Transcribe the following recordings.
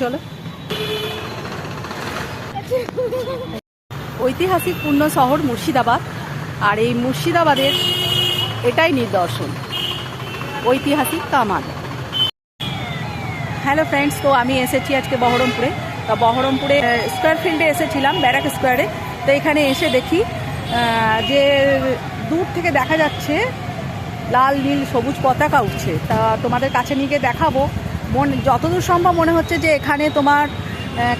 চলো। ঐতিহাসিক পূর্ণ শহর মুর্শিদাবাদ, আর এই মুর্শিদাবাদের এটাই নিদর্শন, ঐতিহাসিক কামান হ্যালো ফ্রেন্ডস তো আমি এসেছি আজকে বহরমপুরে। তো বহরমপুরে স্কোয়ার ফিল্ডে এসেছিলাম, ব্যারাক স্কোয়ারে তো এখানে এসে দেখি যে দূর থেকে দেখা যাচ্ছে লাল, নীল, সবুজ পতাকা উঠছে। তা তোমাদের কাছে নিয়ে গিয়ে দেখাবো। মন যতদূর সম্ভব মনে হচ্ছে যে এখানে তোমার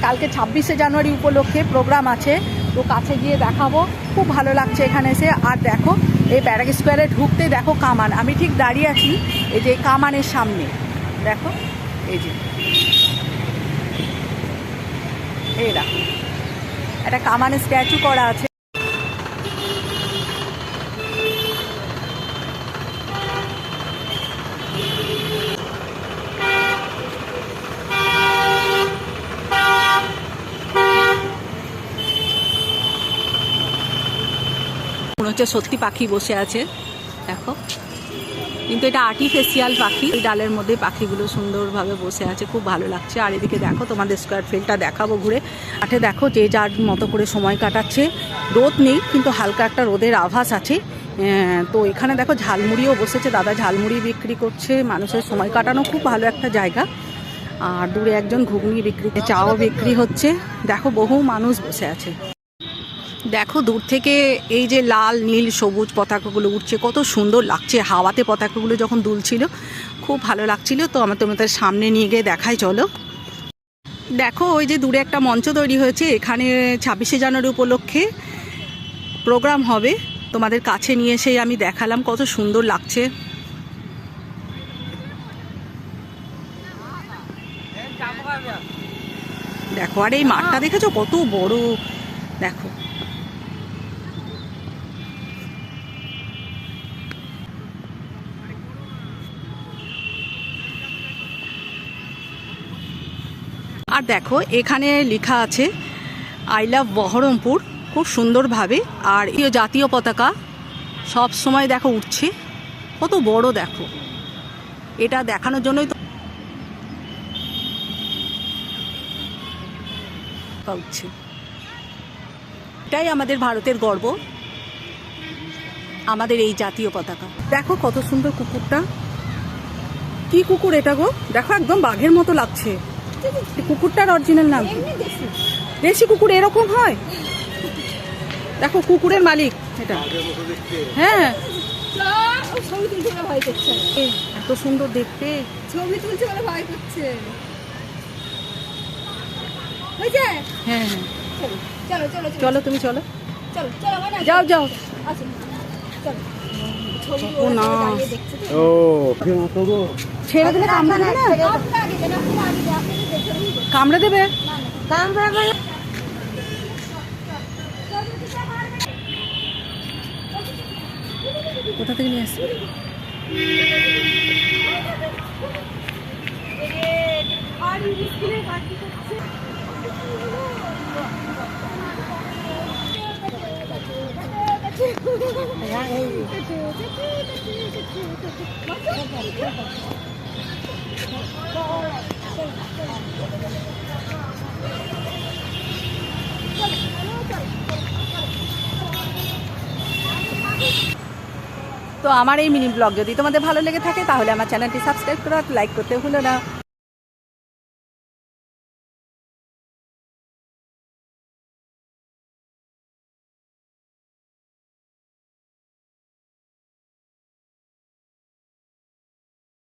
কালকে ছাব্বিশে জানুয়ারি উপলক্ষে প্রোগ্রাম আছে। তো কাছে গিয়ে দেখাবো। খুব ভালো লাগছে এখানে এসে। আর দেখো, এই ব্যারাক স্কোয়ারে ঢুকতে দেখো কামান। আমি ঠিক দাঁড়িয়ে আছি, এই যে কামানের সামনে। দেখো, এই যে। এই দেখো, একটা কামানের স্ট্যাচু করা আছে। মনে হচ্ছে সত্যি পাখি বসে আছে। দেখো। কিন্তু এটা আর্টিফিশিয়াল পাখি। এই ডালের মধ্যে পাখিগুলো সুন্দরভাবে বসে আছে। খুব ভালো লাগছে। আর এদিকে দেখো, তোমাদের স্কোয়ার ফিল্ডটা দেখাবো ঘুরে। মাঠে দেখো, যে যার মতো করে সময় কাটাচ্ছে। রোদ নেই, কিন্তু হালকা একটা রোদের আভাস আছে। তো এখানে দেখো, ঝালমুড়িও বসেছে। দাদা ঝালমুড়ি বিক্রি করছে। মানুষের সময় কাটানো খুব ভালো একটা জায়গা। আর দূরে একজন ঘুগনি বিক্রি চাও বিক্রি হচ্ছে। দেখো, বহু মানুষ বসে আছে। দেখো, দূর থেকে এই যে লাল, নীল, সবুজ পতাকাগুলো উঠছে, কত সুন্দর লাগছে। হাওয়াতে পতাকাগুলো যখন দুলছিল, খুব ভালো লাগছিল। তো আমার তোমাদের সামনে নিয়ে গিয়ে দেখাই, চলো। দেখো, ওই যে দূরে একটা মঞ্চ তৈরি হয়েছে, এখানে ছাব্বিশে জানুয়ারি উপলক্ষে প্রোগ্রাম হবে। তোমাদের কাছে নিয়ে এসেই আমি দেখালাম, কত সুন্দর লাগছে। দেখো, আর এই মাঠটা দেখেছ? কত বড়। দেখো। আর দেখো, এখানে লেখা আছে, আই লাভ বহরমপুর। খুব সুন্দরভাবে। আর এই জাতীয় পতাকা সব সময় দেখো উঠছে। কত বড় দেখো। এটা দেখানোর জন্যই তো উঠছে। এটাই আমাদের ভারতের গর্ব। আমাদের এই জাতীয় পতাকা। দেখো কত সুন্দর কুকুরটা। কি কুকুর এটা গো? দেখো একদম বাঘের মতো লাগছে। কুকুরটার অরিজিনাল নাম দেশি। কুকুর এরকম হয়? দেখো কুকুরের মালিক এটা। হ্যাঁ। ছবি তুলছে ভয় করছে এত সুন্দর দেখতে। ছবি তুলছে বলে ভয় করছে। হয়েছে হ্যাঁ চলো চলো চলো তুমি চলো। চলো চলো যাও যাও। ছেড়ে দিলে কামড়ে না? কামড়ে দেবে কোথা থেকে নিয়ে আসছে পার্টি করছে। তো আমার এই মিনি ব্লগ যদি তোমাদের ভালো লেগে থাকে, তাহলে আমার চ্যানেলটি সাবস্ক্রাইব করো লাইক করতে ভুলো না।